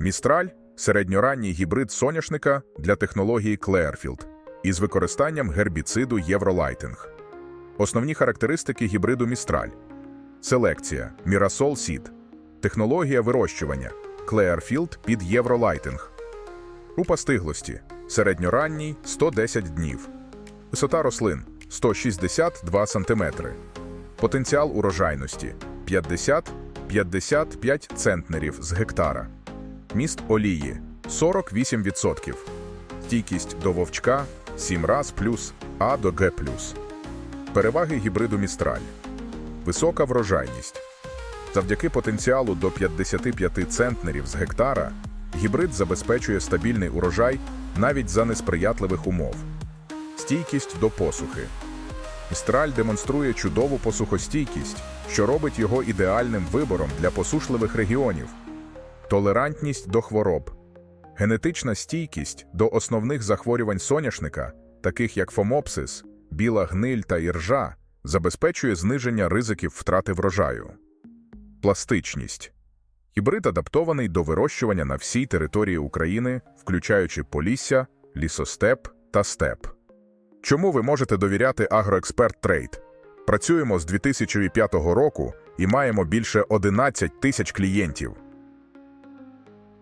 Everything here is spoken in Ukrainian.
Містраль середньоранній гібрид соняшника для технології Клеерфілд із використанням гербіциду Євролайтинг. Основні характеристики гібриду Містраль. Селекція Мірасол Сід. Технологія вирощування Клеерфілд під Євролайтинг. Група стиглості середньоранній 110 днів. Висота рослин 162 см. Потенціал урожайності 50-55 центнерів з гектара. Міст олії 48%. Стійкість до вовчка 7 раз плюс А до Г. Переваги гібриду Містраль. Висока врожайність. Завдяки потенціалу до 55 центнерів з гектара гібрид забезпечує стабільний урожай навіть за несприятливих умов. Стійкість до посухи. Містраль демонструє чудову посухостійкість, що робить його ідеальним вибором для посушливих регіонів. Толерантність до хвороб. Генетична стійкість до основних захворювань соняшника, таких як фомопсис, біла гниль та іржа, забезпечує зниження ризиків втрати врожаю. Пластичність. Гібрид адаптований до вирощування на всій території України, включаючи Полісся, лісостеп та степ. Чому ви можете довіряти Агроексперт Трейд? Працюємо з 2005 року і маємо більше 11 тисяч клієнтів.